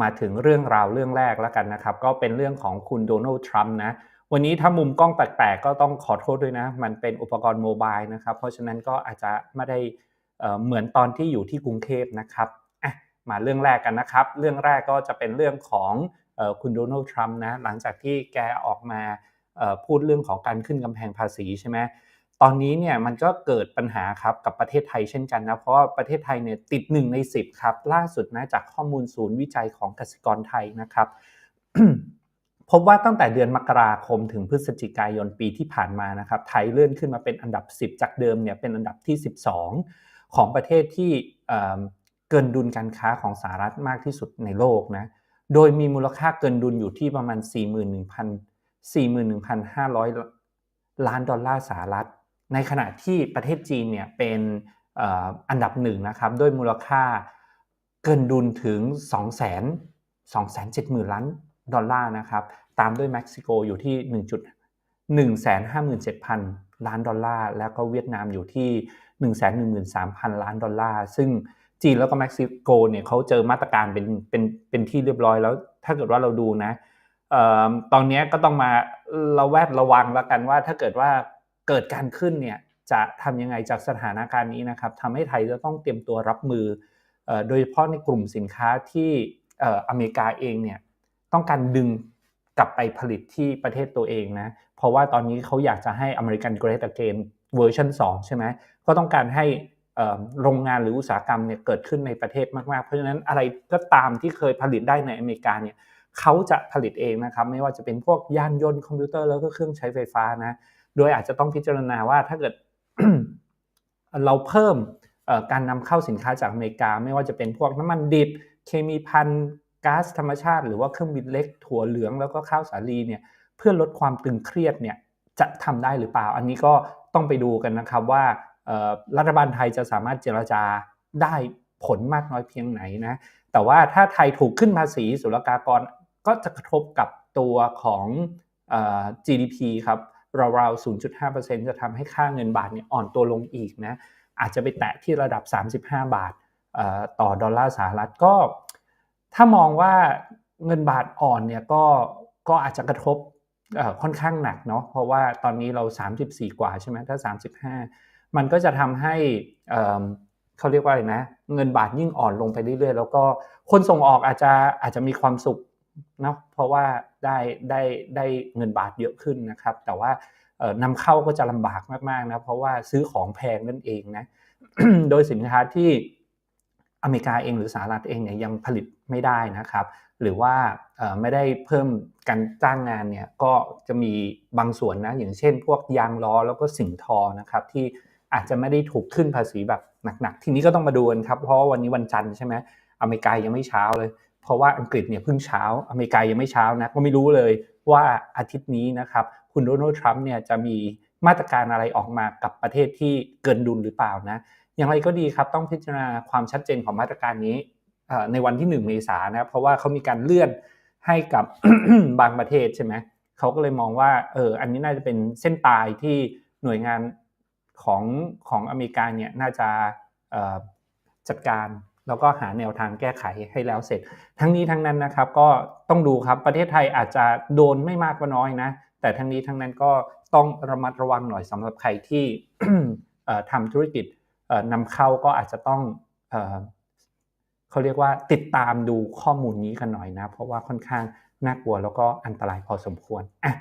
มาถึงเรื่องราวเรื่องแรกแล้วกันนะครับ ก็เป็นเรื่องของคุณโดนัลด์ทรัมป์นะ วันนี้ถ้ามุมกล้องแปลกๆก็ต้องขอโทษด้วยนะ มันเป็นอุปกรณ์โมบายนะครับ เพราะฉะนั้นก็อาจจะไม่ได้เหมือนตอนที่อยู่ที่กรุงเทพนะครับมาเรื่องแรกกันนะครับ เรื่องแรกก็จะเป็นเรื่องของคุณโดนัลด์ทรัมป์นะ หลังจากที่แกออกมาพูดเรื่องของการขึ้นกำแพงภาษีใช่ไหม ตอนนี้เนี่ยมันก็เกิดปัญหาครับกับประเทศไทยเช่นกันนะเพราะว่าประเทศไทยเนี่ยติด 1 ใน 10 ครับ ล่าสุดนะจากข้อมูลศูนย์วิจัยของกสิกรไทยนะครับพบว่าตั้งแต่เดือนมกราคมถึงพฤศจิกายนปีที่ผ่านมานะครับ ไทยเลื่อนขึ้นมาเป็นอันดับ 10 จากเดิมเนี่ยเป็นอันดับที่ 12 ของประเทศที่เกินดุลการค้าของสหรัฐมากที่สุดในโลกนะโดยมีมูลค่าเกินดุลอยู่ที่ประมาณ 41,000 41,500 ล้านดอลลาร์สหรัฐ ในขณะที่ประเทศจีนเนี่ยเป็นอันดับหนึ่งนะครับด้วยมูลค่าเกินดุลถึง2 0 0 2 7 0 0 0 0 ล้านดอลลาร์นะครับตามด้วยเม็กซิโกอยู่ที่ 1 1 5 7 0 0 0 ล้านดอลลาร์แล้วก็เวียดนามอยู่ที่ 1 1 3 0 0 0 ล้านดอลลาร์ซึ่งจีนแล้วก็เม็กซิโกเนี่ยเขาเจอมาตรการเป็นเป็นเป็นที่เรียบร้อยแล้วถ้าเกิดว่าเราดูนะตอนนี้ก็ต้องมาระแวดระวังแล้วกันว่าถ้าเกิดว่า เกิดการขึ้นเนี่ยจะทำยังไงจากสถานการณ์นี้นะครับทำให้ไทยจะต้องเตรียมตัวรับมือโดยเฉพาะในกลุ่มสินค้าที่อเมริกาเองเนี่ยต้องการดึงกลับไปผลิตที่ประเทศตัวเองนะเพราะว่าตอนนี้เขาอยากจะให้อเมริกันเกรดเกนเวอร์ชัน2ใช่ไหมก็ต้องการให้โรงงานหรืออุตสาหกรรมเนี่ยเกิดขึ้นในประเทศมากๆ เพราะฉะนั้นอะไรก็ตามที่เคยผลิตได้ในอเมริกาเนี่ยเขาจะผลิตเองนะครับไม่ว่าจะเป็นพวกยานยนต์คอมพิวเตอร์แล้วก็เครื่องใช้ไฟฟ้านะ โดยอาจจะต้องพิจารณาว่าถ้าเกิดเราเพิ่มการนำเข้าสินค้าจากอเมริกา ไม่ว่าจะเป็นพวกน้ำมันดิบ เคมีพันก๊าซธรรมชาติ หรือว่าเครื่องบินเล็กถั่วเหลืองแล้วก็ข้าวสาลีเนี่ยเพื่อลดความตึงเครียดเนี่ยจะทำได้หรือเปล่า อันนี้ก็ต้องไปดูกันนะครับว่ารัฐบาลไทยจะสามารถเจรจาได้ผลมากน้อยเพียงไหนนะแต่ว่าถ้าไทยถูกขึ้นภาษีศุลกากรก็จะกระทบกับตัวของ GDP ครับ ราวๆ 0.5%จะทำให้ค่าเงินบาทเนี่ยอ่อนตัวลงอีกนะอาจจะไปแตะที่ระดับ 35 บาทต่อดอลลาร์สหรัฐก็ ถ้ามองว่าเงินบาทอ่อนเนี่ยก็ก็อาจจะกระทบค่อนข้างหนักเนาะเพราะว่าตอนนี้เรา 34 กว่าใช่ไหมถ้า 35 มันก็จะทำให้เขาเรียกว่าอะไรนะ เงินบาทยิ่งอ่อนลงไปเรื่อยๆ แล้วก็คนส่งออกอาจจะอาจจะมีความสุข เนาะเพราะว่าได้ได้ได้เงินบาทเยอะขึ้นนะครับ แต่ว่านำเข้าก็จะลำบากมากๆนะเพราะว่าซื้อของแพงนั่นเองนะโดยสินค้าที่อเมริกาเองหรือสหรัฐเองเนี่ยยังผลิตไม่ได้นะครับ หรือว่าไม่ได้เพิ่มการจ้างงานเนี่ยก็จะมีบางส่วนนะอย่างเช่น พวกยางล้อแล้วก็สิ่งทอนะครับที่อาจจะไม่ได้ถูกขึ้นภาษีแบบหนักๆ ทีนี้ก็ต้องมาดูกันครับ เพราะวันนี้วันจันทร์ใช่ไหมอเมริกายังไม่เช้าเลย เพราะว่าอังกฤษเนี่ยเพิ่งเช้าอเมริกายังไม่เช้านะก็ไม่รู้เลยว่าอาทิตย์นี้นะครับคุณโดนัลด์ทรัมป์เนี่ยจะมีมาตรการอะไรออกมากับประเทศที่เกินดุลหรือเปล่านะอย่างไรก็ดีครับต้องพิจารณาความชัดเจนของมาตรการนี้ในวันที่ 1 เมษายนนะเพราะว่าเขามีการเลื่อนให้กับบางประเทศใช่ไหมเขาก็เลยมองว่าเอออันนี้น่าจะเป็นเส้นตายที่หน่วยงานของของอเมริกาเนี่ยน่าจะจัดการ แล้วก็หาแนวทางแก้ไขให้แล้วเสร็จ ทั้งนี้ทั้งนั้นนะครับก็ต้องดูครับประเทศไทยอาจจะโดนไม่มากก็น้อยนะ แต่ทั้งนี้ทั้งนั้นก็ต้องระมัดระวังหน่อยสำหรับใครที่ทำธุรกิจนำเข้าก็อาจจะต้องเขาเรียกว่าติดตามดูข้อมูลนี้กันหน่อยนะ เพราะว่าค่อนข้างน่ากลัวแล้วก็อันตรายพอสมควรอะ